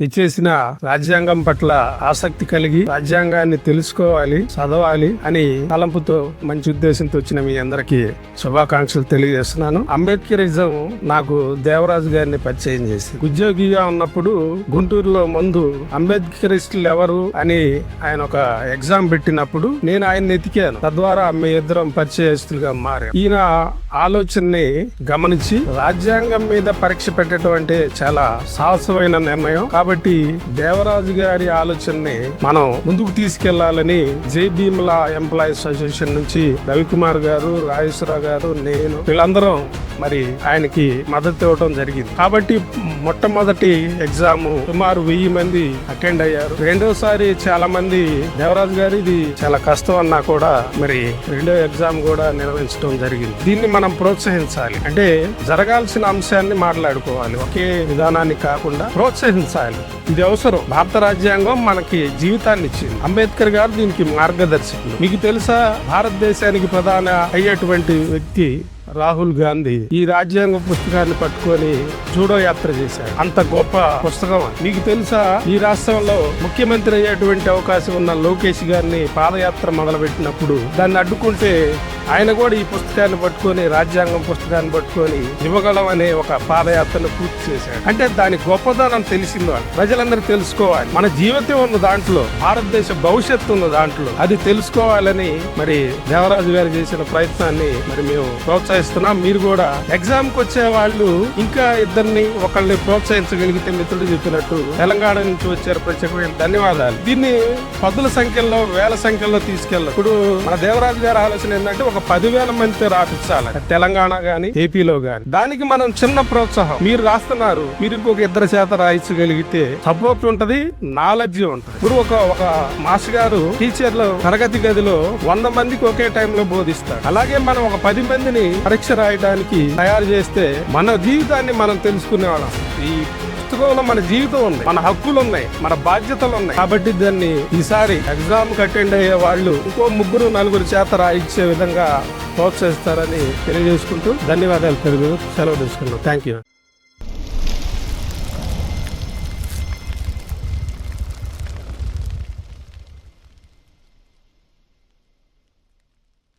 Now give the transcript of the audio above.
ఇచ్చేసిన రాజ్యాంగం పట్ల ఆసక్తి కలిగి రాజ్యాంగాన్ని తెలుసుకోవాలి చదవాలి అని తలంపుతో మంచి ఉద్దేశంతో వచ్చిన మీ అందరికీ శుభాకాంక్షలు తెలియజేస్తున్నాను. అంబేద్కరిజం నాకు దేవరాజు గారిని పరిచయం చేసి ఉద్యోగిగా ఉన్నప్పుడు గుంటూరులో ముందు అంబేద్కరిస్టులు ఎవరు అని ఆయన ఒక ఎగ్జామ్ పెట్టినప్పుడు నేను ఆయన్ని ఎతికాను. తద్వారా మీ ఇద్దరం పరిచయస్తులుగా మారాం. ఈయన ఆలోచనని గమనించి రాజ్యాంగం మీద పరీక్ష పెట్టడం అంటే చాలా సాహసమైన నిర్ణయం. కాబట్టి దేవరాజు గారి ఆలోచనని మనం ముందుకు తీసుకెళ్ళాలని జై భీమ్లా ఎంప్లాయీస్ అసోసియేషన్ నుంచి రవికుమార్ గారు రాజేశ్వరరావు గారు నేను వీళ్ళందరం మరి ఆయనకి మద్దతు ఇవ్వడం జరిగింది. కాబట్టి మొట్టమొదటి ఎగ్జామ్ సుమారు వెయ్యి మంది అటెండ్ అయ్యారు. రెండోసారి చాలా మంది దేవరాజు గారు ఇది చాలా కష్టం అన్నా కూడా మరి రెండో ఎగ్జామ్ కూడా నిర్వహించడం జరిగింది. దీన్ని మనం ప్రోత్సహించాలి. అంటే జరగాల్సిన అంశాన్ని మాట్లాడుకోవాలి. ఒకే విధానాన్ని కాకుండా ప్రోత్సహించాలి. ఇది అవసరం. భారత రాజ్యాంగం మనకి జీవితాన్ని ఇచ్చింది. అంబేద్కర్ గారు దీనికి మార్గదర్శకులు. మీకు తెలుసా? భారతదేశానికి ప్రధాన అయ్యేటువంటి వ్యక్తి రాహుల్ గాంధీ ఈ రాజ్యాంగ పుస్తకాన్ని పట్టుకొని జూడో యాత్ర చేశారు అంత గొప్ప పుస్తకం నీకు మీకు తెలుసా? ఈ రాష్ట్రంలో ముఖ్యమంత్రి అయ్యేటువంటి అవకాశం ఉన్న లోకేష్ గారిని పాదయాత్ర మొదలుపెట్టినప్పుడు దాన్ని అడ్డుకుంటే ఆయన కూడా ఈ పుస్తకాన్ని పట్టుకొని రాజ్యాంగం పుస్తకాన్ని పట్టుకొని ఇవ్వగలం అనే ఒక పాదయాత్రను పూర్తి చేశాడు. అంటే దాని గొప్పదనం తెలిసింది వాళ్ళు ప్రజలందరూ తెలుసుకోవాలి. మన జీవితం ఉన్న దాంట్లో భారతదేశ భవిష్యత్తు ఉన్న దాంట్లో అది తెలుసుకోవాలని మరి దేవరాజు గారు చేసిన ప్రయత్నాన్ని మరి మేము ప్రోత్సహిస్తున్నాం మీరు కూడా ఎగ్జామ్కు వచ్చే వాళ్ళు ఇంకా ఇద్దరిని ఒకళ్ళని ప్రోత్సహించగలిగితే మిత్రుడు చెప్పినట్టు తెలంగాణ నుంచి వచ్చారు ప్రత్యేకమైన ధన్యవాదాలు. దీన్ని పదుల సంఖ్యలో వేల సంఖ్యలో తీసుకెళ్ళాలి ఇప్పుడు మన దేవరాజు గారి ఆలోచన ఏంటంటే ఒక పదివేల మందితో రాపించాలి. తెలంగాణ గాని ఏపీలో గాని. దానికి మనం చిన్న ప్రోత్సాహం. మీరు రాస్తున్నారు. మీరు ఇంకొక ఇద్దరు చేత రాయించగలిగితే సపోర్ట్ ఉంటది నాలెడ్జ్ ఉంటది. ఇప్పుడు ఒక ఒక మాస్ గారు టీచర్లు తరగతి గదిలో వంద మందికి ఒకే టైంలో బోధిస్తారు. అలాగే మనం ఒక పది మందిని పరీక్ష రాయడానికి తయారు చేస్తే మన జీవితాన్ని మనం తెలుసుకునేవాళ్ళం. ఈ పుస్తకంలో మన జీవితం ఉంది మన హక్కులు ఉన్నాయి మన బాధ్యతలు ఉన్నాయి. కాబట్టి దాన్ని ఈసారి ఎగ్జామ్ అటెండ్ అయ్యే వాళ్ళు ఇంకో ముగ్గురు నలుగురు చేత రాయించే విధంగా ప్రోత్సహిస్తారని తెలియజేసుకుంటూ ధన్యవాదాలు తెలుగు సెలవు తీసుకున్నాం థ్యాంక్ యూ